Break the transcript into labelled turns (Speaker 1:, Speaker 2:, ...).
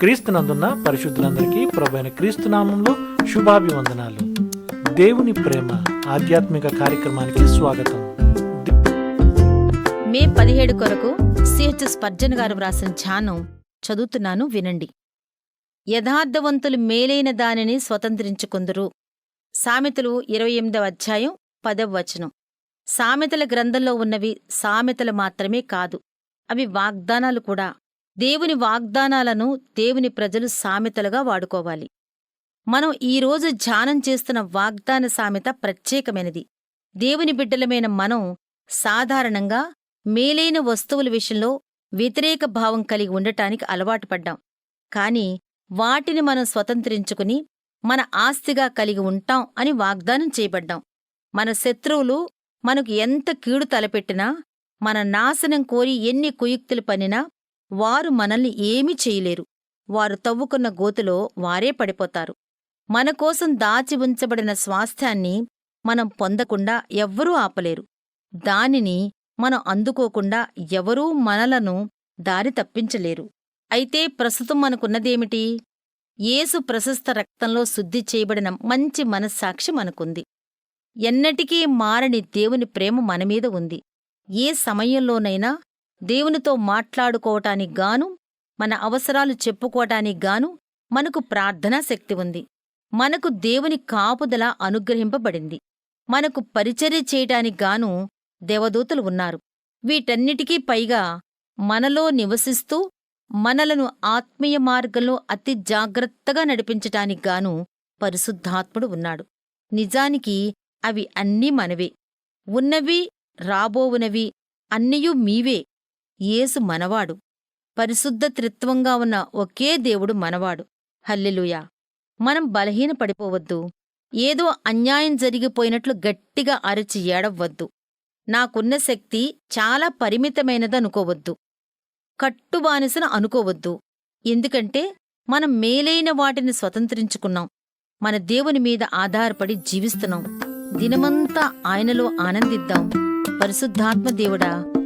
Speaker 1: క్రీస్తునందున్న పరిశుద్ధులందరికీ ప్రభైన క్రీస్తు నామంలో శుభాభివందనాలు. దేవుని ప్రేమ ఆధ్యాత్మిక కార్యక్రమానికి స్వాగతం.
Speaker 2: మే పదిహేడు కొరకు సిహెచ్ స్పర్జన్ గారు వ్రాసిన ధ్యానం చదువుతున్నాను వినండి. యథార్థవంతులు మేలైన దానిని స్వతంత్రించుకుందురు. సామెతలు ఇరవై ఎనిమిదవ అధ్యాయం పదవ వచనం. సామెతల గ్రంథంలో ఉన్నవి సామెతలు మాత్రమే కాదు అవి వాగ్దానాలు కూడా. దేవుని వాగ్దానాలను దేవుని ప్రజలు సామెతలుగా వాడుకోవాలి. మనం ఈరోజు ధ్యానం చేస్తున్న వాగ్దాన సామెత ప్రత్యేకమైనది. దేవుని బిడ్డలమైన మనం సాధారణంగా మేలైన వస్తువుల విషయంలో వ్యతిరేక భావం కలిగి ఉండటానికి అలవాటు పడ్డాం. కాని వాటిని మనం స్వతంత్రించుకుని మన ఆస్తిగా కలిగి ఉంటాం అని వాగ్దానం చేయబడ్డాం. మన శత్రువులు మనకు ఎంత కీడు తలపెట్టినా మన నాశనం కోరి ఎన్ని కుయుక్తులు పనినా వారు మనల్ని ఏమీ చేయలేరు. వారు తవ్వుకున్న గోతులో వారే పడిపోతారు. మనకోసం దాచి ఉంచబడిన స్వాస్థ్యాన్ని మనం పొందకుండా ఎవ్వరూ ఆపలేరు. దానిని మనం అందుకోకుండా ఎవరూ మనలను దారి తప్పించలేరు. అయితే ప్రస్తుతం మనకున్నదేమిటి? యేసు ప్రశస్త రక్తంలో శుద్ధి చేయబడిన మంచి మనస్సాక్షి మనకుంది. ఎన్నటికీ మారని దేవుని ప్రేమ మనమీద ఉంది. ఏ సమయంలోనైనా దేవునితో మాట్లాడుకోవటానికి గాను మన అవసరాలు చెప్పుకోవటానికి గాను మనకు ప్రార్థనా శక్తి ఉంది. మనకు దేవుని కాపుదల అనుగ్రహింపబడింది. మనకు పరిచర్య చేయటానికి గాను దేవదూతలు ఉన్నారు. వీటన్నిటికీ పైగా మనలో నివసిస్తూ మనలను ఆత్మీయ మార్గంలో అతి జాగ్రత్తగా నడిపించటానికి గాను పరిశుద్ధాత్ముడు ఉన్నాడు. నిజానికి అవి అన్నీ మనవే. ఉన్నవి రాబోవునవి అన్నయూ మీవే. యేసు మనవాడు. పరిశుద్ధ త్రిత్వంగా ఉన్న ఒకే దేవుడు మనవాడు. హల్లెలుయా. మనం బలహీన పడిపోవద్దు ఏదో అన్యాయం జరిగిపోయినట్లు గట్టిగా అరచి ఏడవ్వద్దు నాకున్న శక్తి చాలా పరిమితమైనదనుకోవద్దు. కట్టుబానిసన అనుకోవద్దు. ఎందుకంటే మనం మేలైన వాటిని స్వతంత్రించుకున్నాం. మన దేవుని మీద ఆధారపడి జీవిస్తున్నాం. దినమంతా ఆయనలో ఆనందిద్దాం. పరిశుద్ధాత్మ దేవుడా